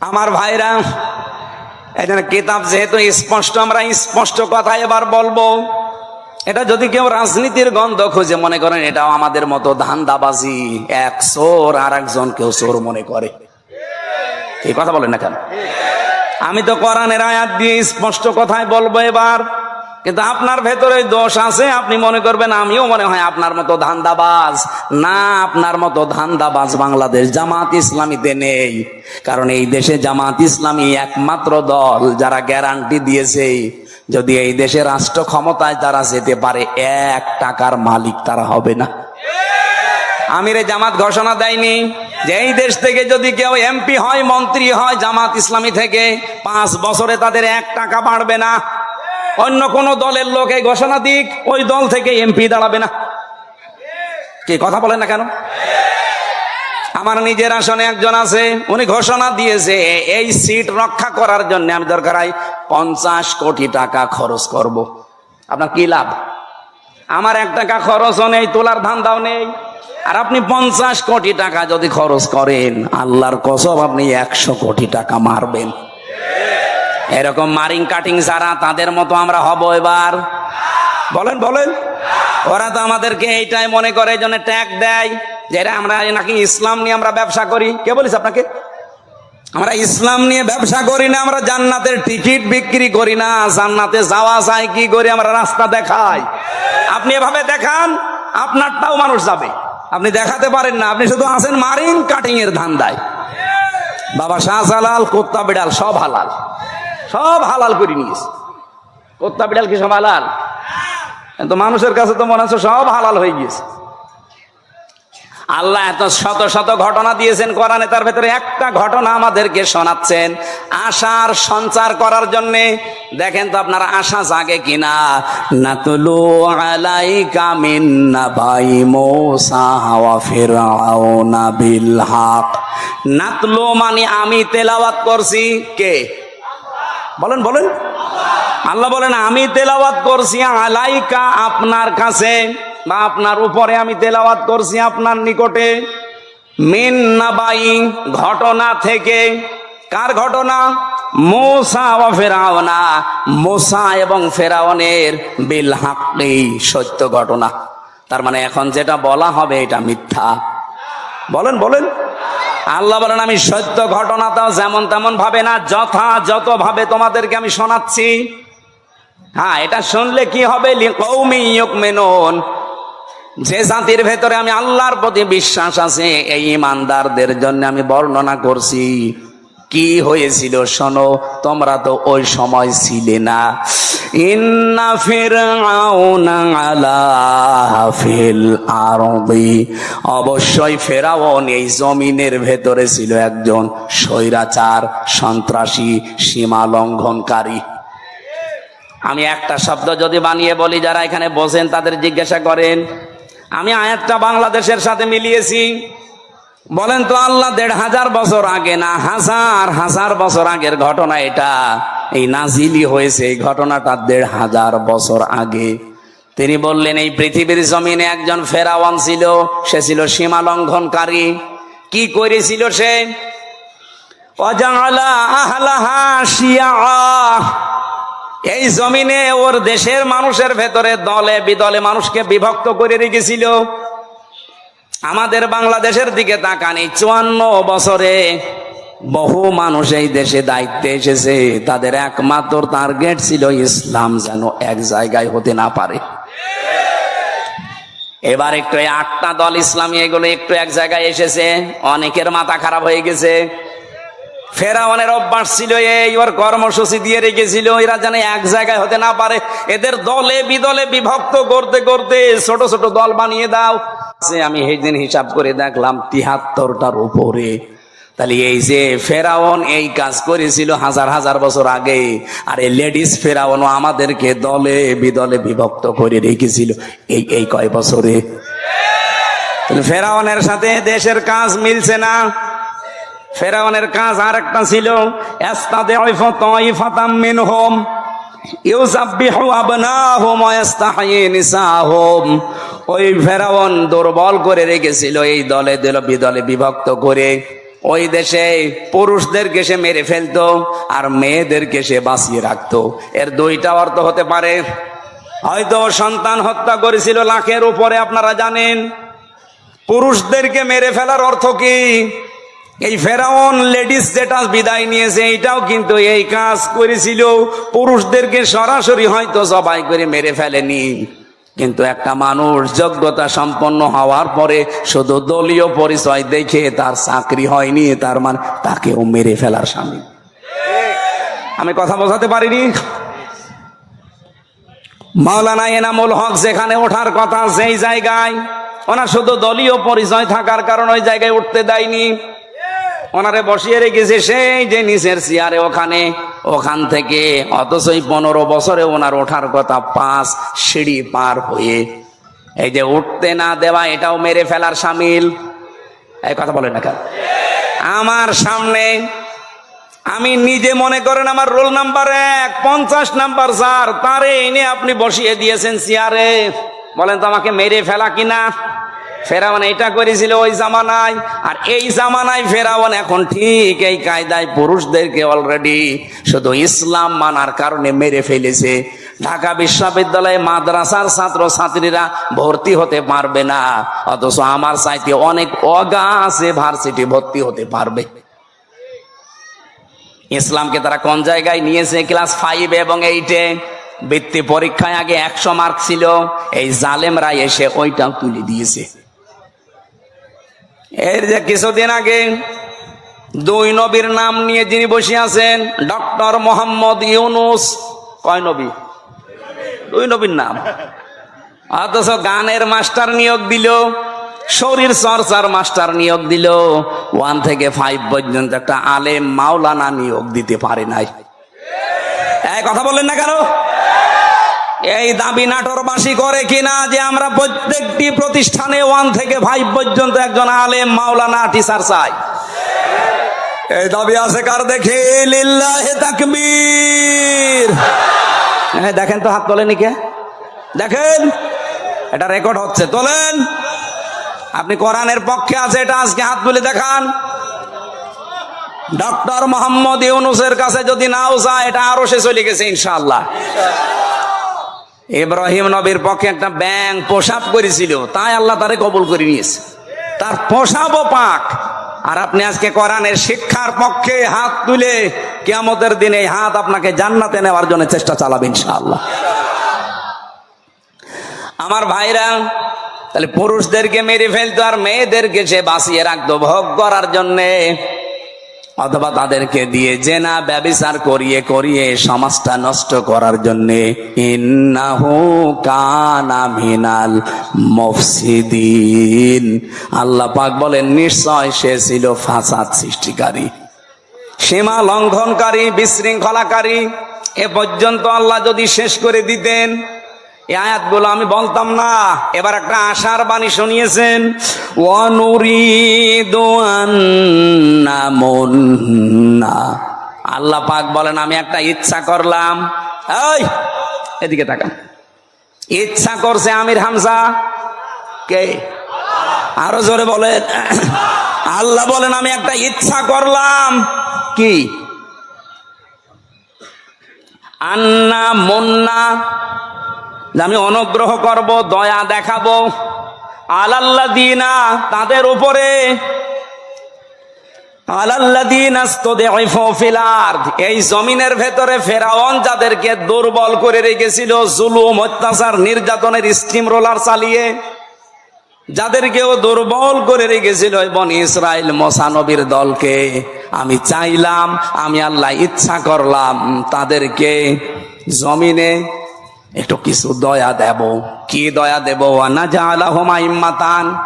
আমার ভাইরা, এখানে কিতাব যেহেতু স্পষ্ট, আমরা স্পষ্ট কথা এবার বলব। এটা যদি কেউ রাজনীতির গন্ধ খুঁজে, মনে করেন এটাও আমাদের মতো ধান্দাবাজি, এক চোর আর একজন কেউ চোর মনে করে। এই কথা বলেন না কেন? আমি তো কোরআনের আয়াত দিয়ে স্পষ্ট কথায় বলব এবার। কিন্তু আপনার ভেতরে দোষ আছে, আপনি মনে করবেন আমিও মনে হয় আপনার মতো ধান্দাবাজ। না, আপনার মতো ধান্দাবাজ বাংলাদেশ জামাত ইসলামীতে নেই। কারণ এই দেশে জামাত ইসলামী একমাত্র দল যারা গ্যারান্টি দিয়েছে। যদি এই দেশে রাষ্ট্র ক্ষমতায় তারা যেতে পারে, এক টাকার মালিক তারা হবে না। আমিরে জামাত ঘোষণা দেয়নি যে এই দেশ থেকে যদি কেউ এমপি হয়, মন্ত্রী হয় জামাত ইসলামী থেকে, পাঁচ বছরে তাদের এক টাকা বাড়বে না। অন্য কোন দলের লোক এই ঘোষণা দিক, ওই দল থেকে এমপি দাঁড়াবে না। কি কথা বলেন না কেন? আমার নিজের আসনে একজন আছে, উনি ঘোষণা দিয়েছে, এই সিট রক্ষা করার জন্য আমি দরকার হয় পঞ্চাশ কোটি টাকা খরচ করব। আপনার কি লাভ? আমার এক টাকা খরচও নেই, তোলার ধান্দাও নেই। আর আপনি পঞ্চাশ কোটি টাকা যদি খরচ করেন, আল্লাহর কসব আপনি একশো কোটি টাকা মারবেন। এরকম মারিং কাটিং যারা, তাদের মতো আমরা হব এবার। বলেন বলেন। ওরা তো আমাদেরকে এইটাই মনে করে জন্য ট্যাগ দেয় যে আমরা নাকি ইসলাম নিয়ে আমরা ব্যবসা করি। কে বলিস আপনাকে? আমরা ইসলাম নিয়ে ব্যবসা করি না, আমরা জান্নাতের টিকিট বিক্রি করি না, জান্নাতে যাওয়া যায় কি করি আমরা রাস্তা দেখাই। আপনি এভাবে দেখান, আপনারটাও মানুষ যাবে। আপনি দেখাতে পারেন না, আপনি শুধু আছেন মারিন কাটিং এর ধান্দায়। বাবা শাহজালাল, কোত্তা বিড়াল, সব হালাল। সব হালাল করে নিয়েছে। কোত্তা বিড়াল কি সব হালাল? কিন্তু মানুষের কাছে তো মনে হচ্ছে সব হালাল হয়ে গিয়েছে। আল্লাহ এত শত শত ঘটনা দিয়েছেন কোরআনে, তার ভেতরে একটা ঘটনা আমাদেরকে শোনাচ্ছেন। আশার সঞ্চার করার জন্যে, দেখেন তো আপনার আশা জাগে কিনা। নাতুলু আলাইকা মিন নাবাই মূসা ওয়া ফিরআউনা বিল হক। নাতলু মানে আমি তেলাওয়াত করছি কে? বলেন বলেন। আল্লাহ বলেন, আমি তেলাওয়াত করছি আলাইকা আপনার কাছে বা আপনার উপরে। আমি তেলাওয়াত করছি আপনার নিকটে। মিন নাবাই ঘটনা থেকে। কার ঘটনা? মোসা ও ফেরাওনা। মোসা এবং ফেরাওনের বিল হাকি সত্য ঘটনা। তার মানে এখন যেটা বলা হবে এটা মিথ্যা। বলেন বলেন। আল্লাহ বলেন, আমি সত্য ঘটনাটাও যেমন তেমন ভাবে না যথাযথ ভাবে তোমাদেরকে আমি শোনাচ্ছি। হ্যাঁ এটা শুনলে কি হবে? মেনন যে জাতির ভেতরে আমি আল্লাহর প্রতি বিশ্বাস আছে, এই ইমানদারদের জন্য আমি বর্ণনা করছি। কি হয়েছিল? শোনো, তোমরা তো ওই সময় ছিলে না। ইন্না ফিরআউনা আলা ফিল অবশ্যই ফেরাউন এই জমিনের ভেতরে ছিল একজন স্বৈরাচার, সন্ত্রাসী, সীমা লঙ্ঘনকারী। আমি একটা শব্দ যদি বানিয়ে বলি, যারা এখানে বসেন তাদের জিজ্ঞাসা করেন, আমি আয়াতটা বাংলাদেশের সাথে মিলিয়েছি। বলেন তো আল্লাহ দেড় হাজার বছর আগে না হাজার হাজার বছর আগের ঘটনা এটা? এই নাজিলি হয়েছে, এই ঘটনাটা দেড় হাজার বছর আগে। তিনি বললেন, এই পৃথিবীর জমিনে একজন ফেরাওয়ান ছিল, সে ছিল সীমা লঙ্ঘনকারী। কি করেছিল সে? এই জমিনে ওর দেশের মানুষের ভেতরে দলে বিদলে মানুষকে বিভক্ত করে রেখেছিল। আমাদের বাংলাদেশের দিকে তাকান, চুয়ান্ন বছরে বহু মানুষ এই দেশে দায়িত্বে এসেছে। তাদের একমাত্র টার্গেট ছিল ইসলাম যেন এক জায়গায় হতে না পারে। এবার একটু আটটা দল ইসলামী, এগুলো একটু এক জায়গায় এসেছে। অনেকের মাথা খারাপ হয়ে গেছে। ফেরাওয়ানের অভ্যাস ছিল এই, ওর কর্মসূচি দিয়ে রেখেছিল, এরা যেন এক জায়গায় হতে না পারে। এদের দলে বিদলে বিভক্ত করতে করতে ছোট ছোট দল বানিয়ে দাও। সে আমি সেই দিন হিসাব করে দেখলাম তিহাত্তরটার উপরে। তাহলে এই যে ফেরাওন এই কাজ করেছিল হাজার হাজার বছর আগে, আর এই লেডিস ফেরাওনও আমাদেরকে দলে বিদলে বিভক্ত করে রেখেছিল এই এই কয় বছরে। তাহলে ফেরাওনের সাথে দেশের কাজ মিলছে না। ফেরাউনের কাজ আর একটা ছিল মিনহুম ইউসাব্বিহু আবনাহুম ওয়া ইস্তাহয়ি নিসাহুম। ওই ফেরাউন দুর্বল করে রেখেছিল, এই দলে দিল, বিদলে বিভক্ত করে। ওই দেশে পুরুষদেরকে সে মেরে ফেলতো আর মেয়েদেরকে সে বাঁচিয়ে রাখতো। এর দুইটা অর্থ হতে পারে। হয়তো সন্তান হত্যা করেছিল লাখের উপরে, আপনারা জানেন। পুরুষদেরকে মেরে ফেলার অর্থ কি? এই ফেরাউন লেডিস যেটা বিদায় নিয়েছে, এইটাও কিন্তু এই কাজ করেছিল। পুরুষদেরকে সরাসরি হয়তো জবাই করে মেরে ফেলেনি। কিন্তু একটা মানুষ যোগ্যতা সম্পন্ন হওয়ার পরে শুধু দলীয় পরিচয় দেখে তার চাকরি হয়নি, তার মানে তাকেও মেরে ফেলার স্বামী। আমি কথা বোঝাতে পারিনি? মাওলানা এনামুল হক যেখানে ওঠার কথা, সেই জায়গায় ওনার শুধু দলীয় পরিচয় থাকার কারণে ওই জায়গায় উঠতে দেয়নি। ওনারে বসিয়ে রেখেছে সেই যে নিচের চেয়ারে ওখানে। ওখান থেকে অথচ পনেরো বছরে ওনার ওঠার কথা পাঁচ সিঁড়ি পার হয়ে। এই যে উঠতে না দেওয়া, এটাও মেরে ফেলার সামিল। এই কথা বলেন না আমার সামনে আমি নিজে মনে করেন আমার রোল নাম্বার এক, পঞ্চাশ নাম্বার স্যার, তারে এনে আপনি বসিয়ে দিয়েছেন চেয়ারে। বলেন তো আমাকে মেরে ফেলা কিনা? ফেরাউন এটা করেছিল ওই জামানায়, আর এই জামানায় ফেরাউন এখন ঠিক এই কায়দায় পুরুষদেরকে অলরেডি শুধু ইসলাম মানার কারণে মেরে ফেলেছে। ঢাকা বিশ্ববিদ্যালয়ে মাদ্রাসার ছাত্র ছাত্রীরা ভর্তি হতে পারবে না, অথচ আমার চাইতে অনেক অগা আছে ভার্সিটি ভর্তি হতে পারবে। ইসলামকে তারা কোন জায়গায় নিয়েছে? ক্লাস ফাইভ এবং এইটে বৃত্তি পরীক্ষায় আগে একশো মার্ক ছিল, এই জালেমরা এসে ওইটাও তুলে দিয়েছে। এর যে কিছুদিন আগে দুই নবীর নাম নিয়ে যিনি বসে আছেন, ডক্টর মোহাম্মদ ইউনুস, কয় নবী? দুই নবীর নাম। অথচ গানের মাস্টার নিয়োগ দিল, শরীর চর্চার মাস্টার নিয়োগ দিল, ওয়ান থেকে ফাইভ পর্যন্ত একটা আলেম মাওলানা নিয়োগ দিতে পারে নাই। কথা বললেন না কেন? এই দাবি নাটোরবাসী করে কিনা যে আমরা প্রত্যেকটি প্রতিষ্ঠানে ওয়ান থেকে ফাইভ পর্যন্ত একজন আলেম মাওলানা টিচার চাই। এই দাবি আছে কার দেখে? হ্যাঁ দেখেন তো হাত তোলেনি কে দেখেন, এটা রেকর্ড হচ্ছে, তোলেন। আপনি কোরআনের পক্ষে আছে, এটা আজকে হাত তুলে দেখান। ডক্টর মোহাম্মদ ইউনুসের কাছে যদি নাও যায়, এটা আরও সে চলে গেছে, ইনশাআল্লাহ। ইব্রাহিম নবীর পক্ষে একটা ব্যাং পোশাক করেছিল, তাই আল্লাহ তারে কবুল করে নিয়েছে। তার পোশাবও পাক। আর আপনি আজকে কোরআনের শিক্ষার পক্ষে হাত তুলে কিয়ামতের দিনে হাত আপনাকে জান্নাতে নেওয়ার জন্য চেষ্টা চালাবে ইনশাআল্লাহ। আমার ভাইরা, তাহলে পুরুষদেরকে মেরে ফেলতো আর মেয়েদেরকে সে বাঁচিয়ে রাখতো। ভোগ করার জন্যে অথবা তাদেরকে দিয়ে জেনা, ব্যবচার করিয়ে করিয়ে সমাজটা নষ্ট করার জন্যে কানা মিনাল মফসিদিন। আল্লাহ পাক বলেন, নিশ্চয় সে ছিল ফাসাদ সৃষ্টিকারী। সীমা লঙ্ঘনকারী, বিশৃঙ্খলাকারী। এ পর্যন্ত আল্লাহ যদি শেষ করে দিতেন এই আয়াতগুলো আমি বলতাম না। এবার একটা আশার বাণী শুনিয়েছেন। আল্লাহ পাক বলেন, আমি একটা ইচ্ছা করলাম। এই, এদিকে তাকান। ইচ্ছা করছে আমির হামজা। কে? আরও জোরে বলেন। আল্লাহ বলেন, আমি একটা ইচ্ছা করলাম। কি? আন্না মুন্না। যে আমি অনুগ্রহ করব, দয়া দেখাবো। আলাল্লা দিনা তাদের উপরে। এই জমিনের ভেতরে ফেরাওন যাদেরকে দুর্বল করে রেখেছিল, জুলুম, অত্যাচার, নির্যাতনের স্টিম রোলার চালিয়ে, যাদেরকেও দুর্বল করে রেখেছিল বন ইসরায়েল মোসানবীর দলকে। আমি চাইলাম, আমি আল্লাহ ইচ্ছা করলাম তাদেরকে জমিনে একটু কিছু দয়া দেব। কি দয়া দেব? না জালাহমাইম্মাতান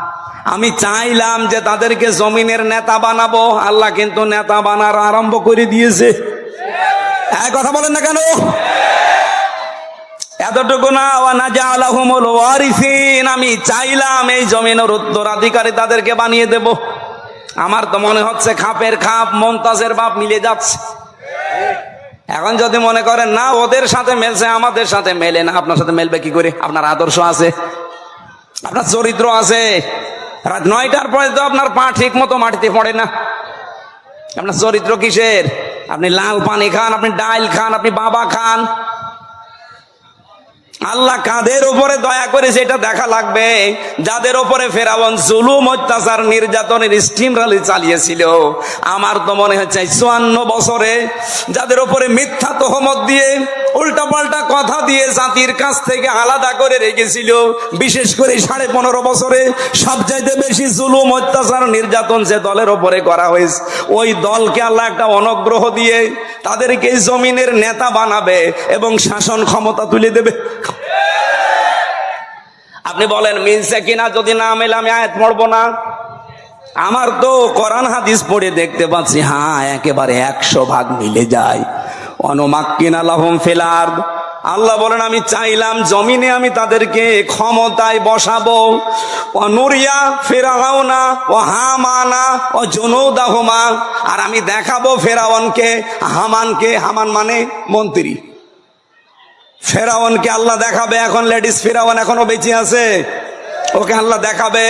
আমি চাইলাম যে তাদেরকে জমিনের নেতা বানাবো। আল্লাহ কিন্তু নেতা বানার আরম্ভ করে দিয়েছে। এক কথা বলেন না কেন? এতটুকু না। আমি চাইলাম এই জমিনের উত্তরাধিকারী তাদেরকে বানিয়ে দেব। আমার তো মনে হচ্ছে খাপের খাপ, মমতাজের বাপ মিলে যাচ্ছে। এখন যদি মনে করেন, না, ওদের সাথে মেলছে, আমাদের সাথে মেলে না। আপনার সাথে মেলবে কি করে? আপনার আদর্শ আছে, আপনার চরিত্র আছে। রাত নয়টার পরে তো আপনার পা ঠিক মতো মাটিতে পড়ে না। আপনার চরিত্র কিসের? আপনি লাল পানি খান, আপনি ডাইল খান, আপনি বাবা খান। আল্লাহ কাদের উপরে দয়া করে সেটা দেখা লাগবে? যাদের উপরে ফেরাবন জুলুম, অত্যাচার, নির্যাতনের স্টিম রালি চালিয়েছিল। আমার তো মনে হচ্ছে চুয়ান্ন বছরে যাদের উপরে মিথ্যা তহমত দিয়ে উল্টা পাল্টা কথা দিয়ে জাতির কাছ থেকে আলাদা করে রেখেছিল, বিশেষ করে সাড়ে পনেরো বছরে সবচাইতে বেশি জুলুম, অত্যাচার, নির্যাতন যে দলের ওপরে করা হয়েছে, ওই দলকে আল্লাহ একটা অনুগ্রহ দিয়ে তাদেরকে জমিনের নেতা বানাবে এবং শাসন ক্ষমতা তুলে দেবে। আপনি বলেন, মিলছে কিনা? যদি না মেলে আমি আয়াত পড়ব না। আমার তো কোরআন হাদিস পড়ে দেখতে পাচ্ছি হ্যাঁ একেবারে একশো ভাগ মিলে যায়। অনুমাক্কিন আলহম ফেলার আল্লাহ বলেন, আমি চাইলাম জমিনে আমি তাদেরকে ক্ষমতায় বসাবো। অনুরিয়া ফেরাও না ও হামানা, ও জনৌদাহমা। আর আমি দেখাবো ফেরাওয়ানকে হামানকে। হামান মানে মন্ত্রী। ফেরাওয়ানকে আল্লাহ দেখাবে, এখন লেডিস ফেরাওয়ান এখনও বেঁচে আছে। ওকে আল্লাহ দেখাবে।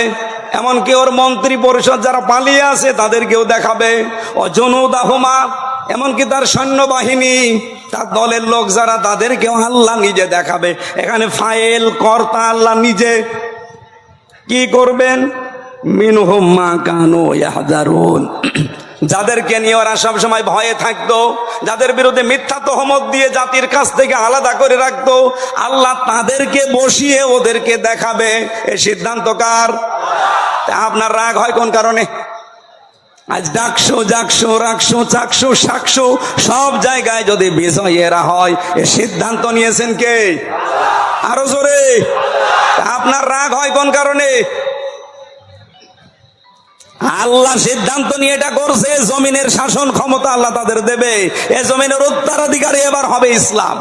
এমনকি ওর মন্ত্রী পরিষদ যারা পালিয়ে আছে, তাদেরকেও দেখাবে। ও জনুদাহমা এমনকি তার সৈন্যবাহিনী, তার দলের লোক যারা, তাদেরকেও আল্লাহ নিজে দেখাবে। এখানে ফাইল কর্তা আল্লাহ নিজে। কি করবেন? মিনহুম মা কানো ইয়াহজারুন। যাদেরকে নিয়ে ওরা সবসময় ভয়ে থাকতো, যাদের বিরুদ্ধে মিথ্যা তহমত দিয়ে জাতির কাছ থেকে আলাদা করে রাখতো, আল্লাহ তাদেরকে বসিয়ে ওদেরকে দেখাবে। এ সিদ্ধান্ত কার? আপনার রাগ হয় কোন কারণে? আজ ডাকশো জাকশো রাখশো চাকশো শাকশো সব জায়গায় যদি বিজয়েরা হয়, এ সিদ্ধান্ত নিয়েছেন কে? আরও জোরে। আপনার রাগ হয় কোন কারণে? আল্লাহ সিদ্ধান্ত নিয়ে এটা করছে, জমিনের শাসন ক্ষমতা আল্লাহ তাদের দেবে। এ জমিনের উত্তরাধিকারী এবার হবে ইসলাম।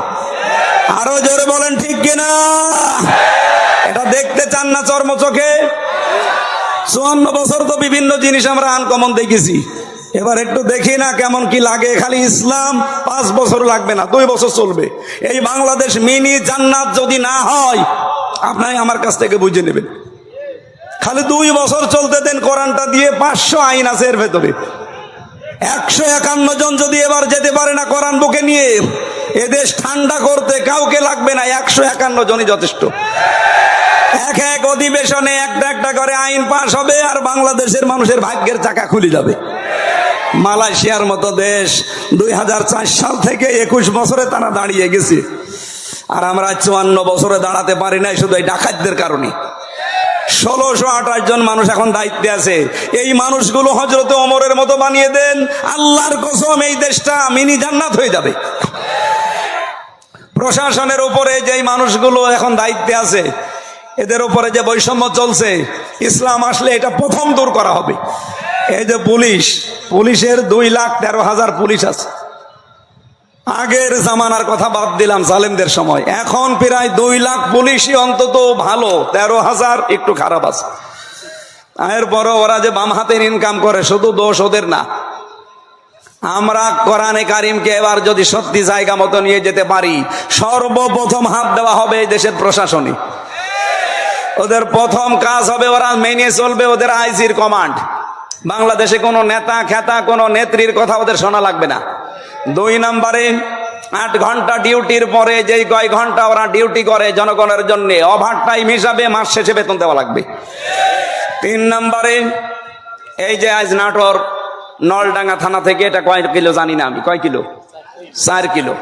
আরও জোরে বলেন, ঠিক কিনা? এটা দেখতে চান না চর্ম চোখে? চুয়ান্ন বছর তো বিভিন্ন জিনিস আমরা আনকমন দেখেছি। এবার একটু দেখি না কেমন কি লাগে, খালি ইসলাম পাঁচ বছর লাগবে না, দুই বছর চলবে। এই বাংলাদেশ মিনি জান্নাত যদি না হয় আপনাই আমার কাছ থেকে বুঝে নেবেন। খালি দুই বছর চলতে দেন কোরআনটা দিয়ে পাঁচশো আইন আছে এর ভেতরে। একশো একান্ন জন যদি এবার যেতে পারে না কোরআন বুকে নিয়ে এদেশ ঠান্ডা করতে কাউকে লাগবে না, একশো একান্ন জনই যথেষ্ট। এক এক অধিবেশনে একটা একটা করে আইন পাশ হবে আর বাংলাদেশের মানুষের ভাগ্যের চাকা খুলে যাবে। মালয়েশিয়ার মতো দেশ দুই হাজার চার সাল থেকে একুশ বছরে তারা দাঁড়িয়ে গেছে। আর আমরা চুয়ান্ন বছরে দাঁড়াতে পারি নাই শুধু এই ডাকাতদের কারণে। ষোলোশো আঠাশ জন মানুষ এখন দায়িত্বে আছে। এই মানুষগুলো হজরতে অমরের মতো বানিয়ে দেন, আল্লাহর কসম এই দেশটা মিনি জান্নাত হয়ে যাবে। প্রশাসনের উপরে যেই মানুষগুলো এখন দায়িত্বে আছে, এদের উপরে যে বৈষম্য চলছে, ইসলাম আসলে এটা প্রথম দূর করা হবে। এই যে পুলিশ, পুলিশের দুই লাখ তেরো হাজার পুলিশ আছে। আগের জামানার কথা বাদ দিলাম জালেমদের সময়। এখন প্রায় দুই লাখ পুলিশই অন্তত ভালো, তেরো হাজার একটু খারাপ আছে। এরপরও ওরা যে বাম হাতের ইনকাম করে, শুধু দোষ ওদের না। আমরা কোরআনে কারিমকে এবার যদি সত্যি জায়গা মতো নিয়ে যেতে পারি, সর্বপ্রথম হাত দেওয়া হবে এই দেশের প্রশাসনে ওদের প্রথম কাজ হবে ওরা মেনে চলবে ওদের আইজির কমান্ড বাংলাদেশে কোনো নেতা, খেতা, কোনো নেত্রীর কথা ওদের শোনা লাগবে না। দুই নম্বরে, আট ঘণ্টা ডিউটির পরে যেই কয় ঘণ্টা ওরা ডিউটি করে জনগণের জন্য, ওভার টাইম হিসাবে মাস শেষে বেতন দেওয়া লাগবে। তিন নম্বরে, এই যে আজ নাটোর, নলডাঙ্গা থানা থেকে এটা কয় কিলো জানি না আমি, কয় কিলো? চার কিলো।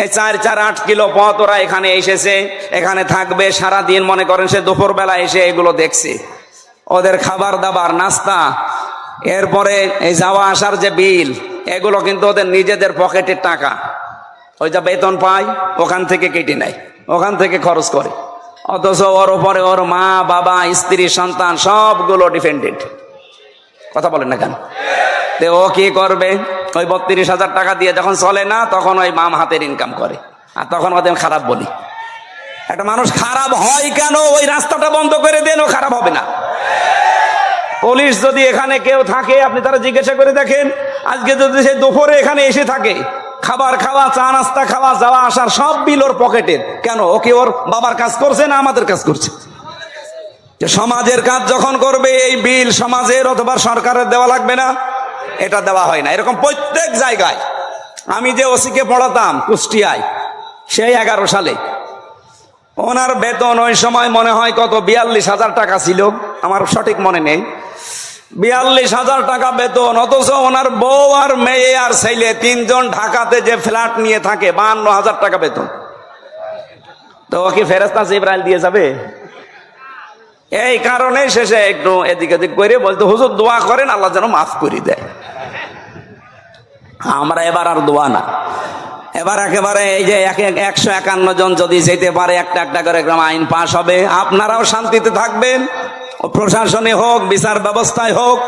এই চার চার, আট কিলো পথ ওরা এখানে এসেছে, এখানে থাকবে সারা দিন মনে করেন সে দুপুরবেলা এসে এগুলো দেখছে। ওদের খাবার দাবার, নাস্তা, এরপরে এই যাওয়া আসার যে বিল এগুলো কিন্তু ওদের নিজেদের পকেটের টাকা। ওই যা বেতন পায়, ওখান থেকে কেটে নেয়, ওখান থেকে খরচ করে। অথচ ওর ওপরে ওর মা, বাবা, স্ত্রী, সন্তান সবগুলো ডিপেন্ডেন্ট। কথা বলেন না কেন? তে ও কি করবে? ওই বত্রিশ হাজার টাকা দিয়ে যখন চলে না, তখন ওই মাম হাতের ইনকাম করে। আর তখন ওদের খারাপ বলি। একটা মানুষ খারাপ হয় কেন? ওই রাস্তাটা বন্ধ করে দেন, ও খারাপ হবে না। পুলিশ যদি এখানে কেউ থাকে, আপনি তারা জিজ্ঞাসা করে দেখেন। আজকে যদি সে দুপুরে এখানে এসে থাকে। খাবার খাওয়া, চা নাস্তা খাওয়া, যাওয়া আসার সব বিল ওর পকেটের কেন? ওকে ওর বাবার কাজ করছে না আমাদের কাজ করছে? সমাজের কাজ যখন করবে, এই বিল সমাজের অথবা সরকারের দেওয়া লাগবে না। এটা দেওয়া হয় না। এরকম প্রত্যেক জায়গায়। আমি যে ওসিকে পড়াতাম কুষ্টিয়ায়, সেই এগারো সালে। ওনার বেতন ওই সময় মনে হয় কত? বিয়াল্লিশ হাজার টাকা ছিল। আমার সঠিক মনে নেই। বিয়াল্লিশ হাজার টাকা বেতন, অথচ ওনার বউ আর মেয়ে আর ছেলে তিনজন ঢাকাতে যে ফ্ল্যাট নিয়ে থাকে, বাহান্ন হাজার টাকা বেতন। তো ও কি ফেরেস্তা ইব্রাহিম দিয়ে যাবে? এই কারণে শেষে একটু এদিক এদিক করে বলতো, হুজুর, দোয়া করেন, আল্লাহ যেন মাফ করে দেয়। আমরা এবার আর দোয়া না। এবার একেবারে এই যে এক এক- একশো একান্ন জন যদি যেতে পারে, একটা একটা করে আইন পাশ হবে। আপনারাও শান্তিতে থাকবেন। প্রশাসনে হোক, বিচার ব্যবস্থায় হোক,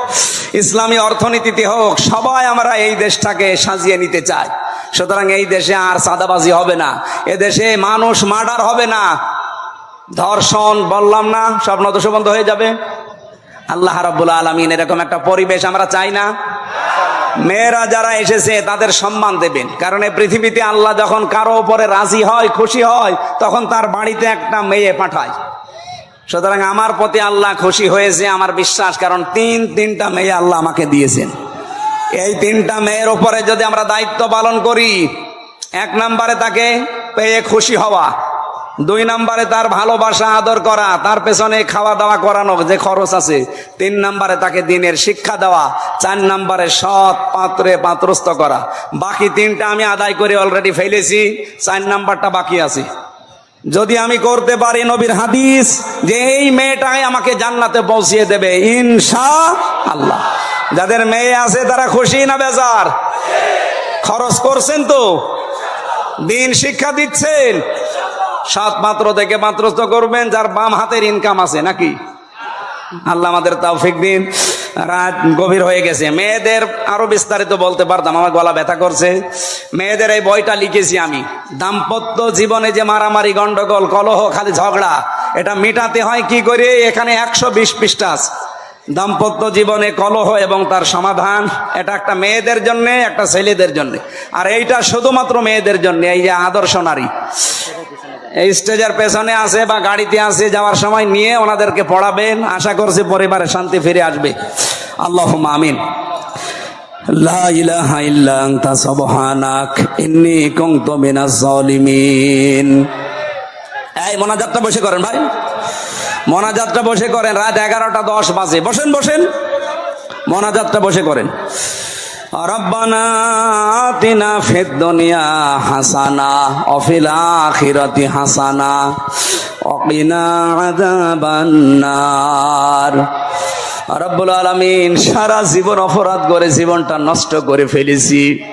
ইসলামী অর্থনীতিতে হোক, সবাই আমরা এই দেশটাকে সাজিয়ে নিতে চাই। সুতরাং এই দেশে আর সাদাবাজি হবে না। এ দেশে মানুষ মার্ডার হবে না। ধর্ষণ, বললাম না, সব নদশ বন্ধ হয়ে যাবে। আল্লাহ রাব্বুল আলমিন এরকম একটা পরিবেশ আমরা চাই না। মেয়েরা যারা এসেছে, তাদের সম্মান দেবেন। কারণ এই পৃথিবীতে আল্লাহ যখন কারও উপরে রাজি হয়, খুশি হয়, তখন তার বাড়িতে একটা মেয়ে পাঠায়। সুতরাং আমার প্রতি আল্লাহ খুশি হয়েছে, আমার বিশ্বাস, কারণ তিন, তিনটা মেয়ে আল্লাহ আমাকে দিয়েছেন। এই তিনটা মেয়ের ওপরে যদি আমরা দায়িত্ব পালন করি, এক নম্বরে তাকে পেয়ে খুশি হওয়া, দুই নম্বরে তার ভালোবাসা আদর করা, তার পেছনে খাওয়া দাওয়া করানো যে খরচ আছে, তিন নম্বরে তাকে দিনের শিক্ষা দেওয়া, চার নম্বরে সৎ পাত্রে পাত্রস্থ করা। বাকি তিনটা আমি আদায় করে অলরেডি ফেলেছি, চার নাম্বারটা বাকি আছে। যদি আমি করতে পারি নবীর হাদিস, যে এই মেয়েটাই আমাকে জান্নাতে পৌঁছিয়ে দেবে ইনশা আল্লাহ যাদের মেয়ে আছে, তারা খুশি না বেজার? খরচ করছেন তো? দিন শিক্ষা দিচ্ছেন? সাত মাত্র থেকে মাত্রস্থ করবেন, যার বাম হাতের ইনকাম আছে, নাকি? আল্লাহ আমাদের তৌফিক দিন। রাত গভীর হয়ে গেছে। মেয়েদের আরও বিস্তারিত বলতে পারতাম, আমার গলা ব্যথা করছে। মেয়েদের এই বইটা লিখেছি আমি। দাম্পত্য জীবনে যে মারামারি, গন্ডগোল, কলহ, খালি ঝগড়া, এটা মেটাতে হয় কি করে? এখানে একশো বিশ পৃষ্ঠাস দাম্পত্য জীবনে কলহ এবং তার সমাধান, এটা একটা মেয়েদের জন্য, একটা ছেলেদের জন্য। আর এইটা শুধুমাত্র মেয়েদের জন্য, এই যে আদর্শ নারী। স্টেজের পেছনে আছে বা গাড়িতে আছে যাওয়ার সময় নিয়ে ওনাদেরকে পড়াবেন। আশা করছি পরিবারে শান্তি ফিরে আসবে। আল্লাহ আমিন। এই মোনাজাতটা বসে করেন ভাই। মোনাজাতটা বসে করেন। রাত এগারোটা দশ বাজে। বসেন বসেন। মোনাজাতটা বসে করেন। সারা জীবন অপরাধ করে জীবনটা নষ্ট করে ফেলেছি।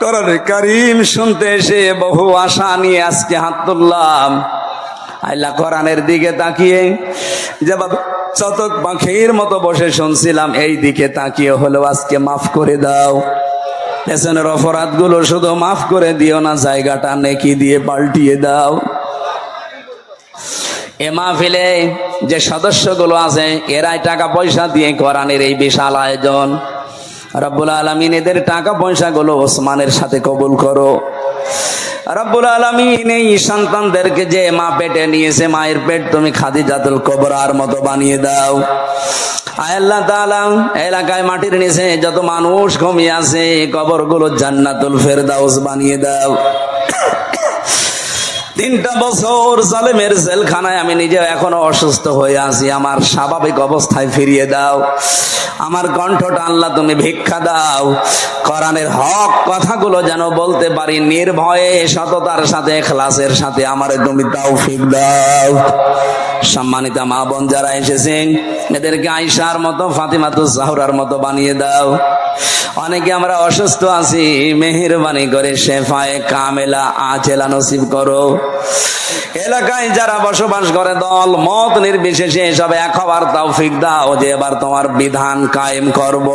করণে কারিম শুনতে এসে বহু আশা নিয়ে আজকে হাত তুললাম। আল্লাহ কোরআনের দিকে তাকিয়ে যেভাবে চতক পাখির মতো বসে শুনছিলাম এই দিকে তাকিয়ে হলো, আজকে মাফ করে দাও। পেছনের অপরাধগুলো শুধু মাফ করে দিও না, জায়গাটা নেকি দিয়ে পাল্টিয়ে দাও। এ মাহফিলে যে সদস্যগুলো আছে, এরাই টাকা পয়সা দিয়ে কোরআনের এই বিশাল আয়োজন। রব্বুল আলমিন এদের টাকা পয়সাগুলো ওসমানের সাথে কবুল করো। রব্বুল আলমিন এই সন্তানদেরকে যে মা পেটে নিয়েছে, মায়ের পেট তুমি খাদি জাতুল কবরার মতো বানিয়ে দাও। আল্লাহ এলাকায় মাটির নিচে যত মানুষ ঘুমিয়ে আছে, কবরগুলো জান্নাতুল ফেরদাউস বানিয়ে দাও। তিনটা বছর জালেমের জেলখানায় আমি নিজে এখনও অসুস্থ হয়ে আছি। আমার স্বাভাবিক অবস্থায় ফিরিয়ে দাও। আমার কণ্ঠটা আল্লাহ তুমি ভিক্ষা দাও। কোরআনের হক কথাগুলো যেন বলতে পারি। নির্ভয়ে সততার সাথে খ্লাসের সাথে আমার তুমি তৌফিক দাও। সম্মানিত মা বোন যারা এসেছেন, এদেরকে আইসার মতো, ফাতিমাতু জাহরার মতো বানিয়ে দাও। অনেকে আমরা অসুস্থ আছি, মেহেরবানি করে শেফায়ে কামেলা আচেলা নসিব করো। এলাকায় যারা বসবাস করে, দল, মত নির্বিশেষে সব এক হবার তৌফিক দাও যে এবার তোমার বিধান কায়েম করব।